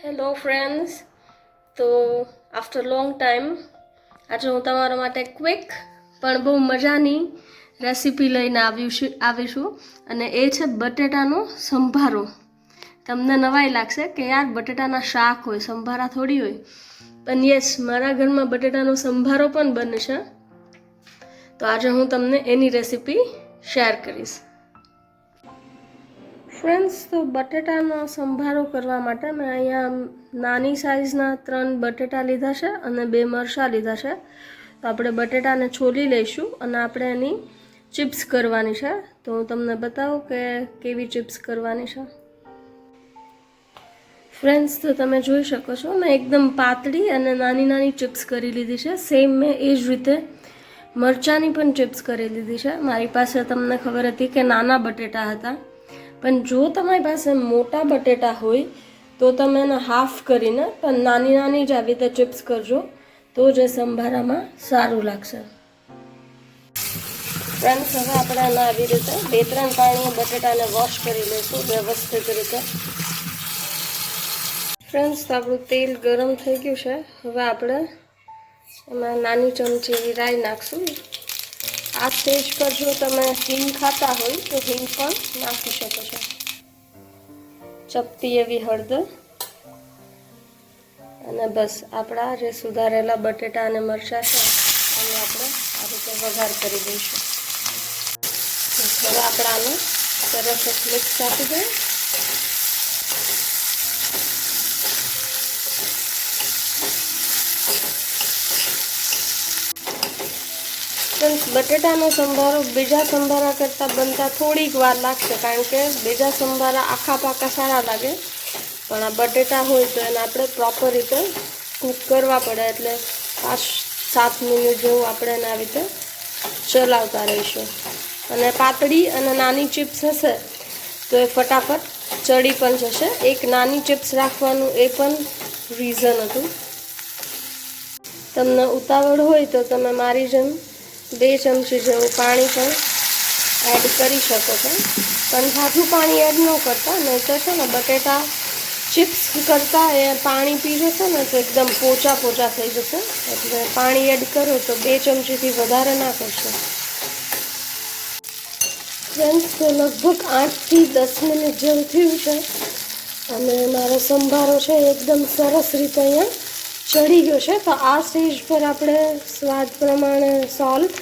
Hello friends તો after long time આજે હું તમારા માટે ક્વિક પણ બહુ મજાની રેસીપી લઈને આવ્યું આવીશું અને એ છે બટેટાનો સંભારો. તમને નવાઈ લાગશે કે યાર બટેટાના શાક હોય, સંભારા થોડી હોય. પણ યસ મારા ઘરમાં બટેટાનો સંભારો પણ બને છે. તો આજે હું તમને એની રેસીપી શેર કરીશ. ફ્રેન્ડ્સ, તો બટેટાનો સંભારો કરવા માટે મેં અહીંયા નાની સાઇઝના ત્રણ બટેટા લીધા છે અને બે મરચાં લીધા છે. તો આપણે બટેટાને છોલી લઈશું અને આપણે એની ચિપ્સ કરવાની છે. તો હું તમને બતાવું કે કેવી ચિપ્સ કરવાની છે. ફ્રેન્ડ્સ, તો તમે જોઈ શકો છો, મેં એકદમ પાતળી અને નાની નાની ચિપ્સ કરી લીધી છે. સેમ મેં એ જ રીતે મરચાંની પણ ચિપ્સ કરી લીધી છે. મારી પાસે તમને ખબર હતી કે નાના બટેટા હતા. પણ જો તમારી પાસે મોટા બટેટા હોય, તો તમે એને હાફ કરીને પણ નાની નાની જ આવી રીતે ચિપ્સ કરજો, તો જ સંભારામાં સારું લાગશે. ફ્રેન્ડ્સ હવે આપણે એને આવી રીતે બે ત્રણ પાણીએ બટેટાને વોશ કરી લઈશું વ્યવસ્થિત રીતે. ફ્રેન્ડ્સ આપણું તેલ ગરમ થઈ ગયું છે. હવે આપણે એમાં નાની ચમચી રાઈ નાખશું. આ સ્ટેજ પર જો તમે હિંગ ખાતા હોય તો હિંગ પણ નાખી શકો છો ચપટી એવી હળદર અને બસ આપણા જે સુધારેલા બટેટા અને મરચાં છે એને આપણે આ રીતે વઘાર કરી દઈશું હવે આપણે સરસ મિક્સ આપી દઈએ ફ્રેન્ડ્સ બટેટાનો સંભારો બીજા સંભારા કરતાં બનતા થોડીક વાર લાગશે કારણ કે બીજા સંભારા આખા પાકા સારા લાગે. પણ આ બટેટા હોય તો એને આપણે પ્રોપર રીતે કૂક કરવા પડે એટલે પાંચ, સાત મિનિટ જેવું આપણે એને રીતે ચલાવતા રહીશું. અને પાતળી અને નાની ચિપ્સ હશે તો એ ફટાફટ ચડી પણ જશે. એક નાની ચિપ્સ રાખવાનું એ પણ રીઝન હતું. તમને ઉતાવળ હોય તો તમે મારી જેમ બે ચમચી જેવું પાણી પણ એડ કરી શકો છો. પણ સાચું પાણી એડ ન કરતા નહીં તો છે ને બટેટા ચિપ્સ કરતાં એ પાણી પી જશે ને તો એકદમ પોચા પોચા થઈ જશે. એટલે પાણી એડ કરો તો બે ચમચીથી વધારે ના કરશો. ફ્રેન્ડ્સ તો લગભગ આઠથી દસ મિનિટ જેવું થયું છે. અને મારો સંભારો છે એકદમ સરસ રીતે અહીંયા ચડી ગયો છે. તો આ સ્ટેજ પર આપણે સ્વાદ પ્રમાણે સોલ્ટ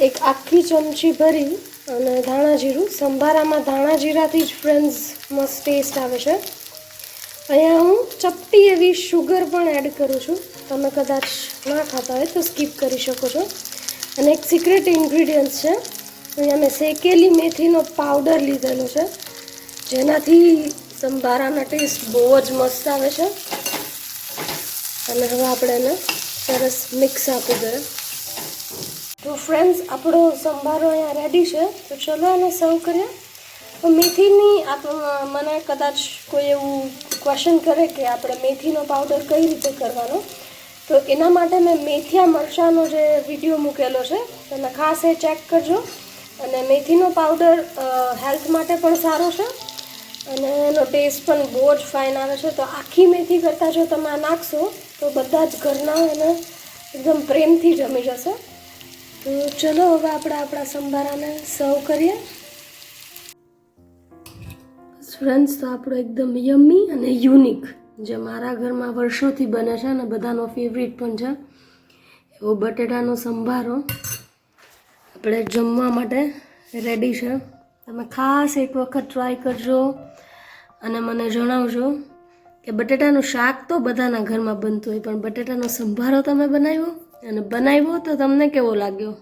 એક આખી ચમચી ભરી અને ધાણા જીરું. સંભારામાં ધાણા જીરાથી જ ફ્રેન્ડ્સ મસ્ત ટેસ્ટ આવે છે. અહીંયા હું ચપટી એવી શુગર પણ એડ કરું છું. તમે કદાચ ના ખાતા હોય તો સ્કીપ કરી શકો છો. અને એક સિક્રેટ ઇન્ગ્રીડિયન્ટ છે. અહીંયા મેં શેકેલી મેથીનો પાવડર લીધેલો છે. જેનાથી સંભારાના ટેસ્ટ બહુ જ મસ્ત આવે છે. અને હવે આપણે એને સરસ મિક્સ આપી દઈએ. તો ફ્રેન્ડ્સ આપણો સંભારો અહીંયા રેડી છે. તો ચલો એને સર્વ કરીએ. તો મેથીની આપ, મને કદાચ કોઈ એવું ક્વેશ્ચન કરે કે આપણે મેથીનો પાવડર કઈ રીતે કરવાનો? તો એના માટે મેં મેથિયા મરચાંનો જે વીડિયો મૂકેલો છે તમે ખાસ એ ચેક કરજો. અને મેથીનો પાવડર હેલ્થ માટે પણ સારો છે. અને એનો ટેસ્ટ પણ બહુ જ ફાઇન આવે છે. તો આખી મેથી કરતાં જો તમે આ નાખશો, તો બધા જ ઘરના એને એકદમ પ્રેમથી જમી જશે. તો ચલો હવે આપણે આપણા સંભારાને સર્વ કરીએ. ફ્રેન્ડ્સ તો આપણો એકદમ યમ્મી અને યુનિક જે મારા ઘરમાં વર્ષોથી બને છે અને બધાનો ફેવરિટ પણ છે, એવો બટેટાનો સંભારો. આપણે જમવા માટે રેડી છે. તમે ખાસ એક વખત ટ્રાય કરજો અને મને જણાવજો કે બટેટાનું શાક તો બધાના ઘરમાં બનતું હોય, પણ બટેટાનો સંભારો તમે બનાવ્યો? અને બનાવ્યો તો તમને કેવો લાગ્યો?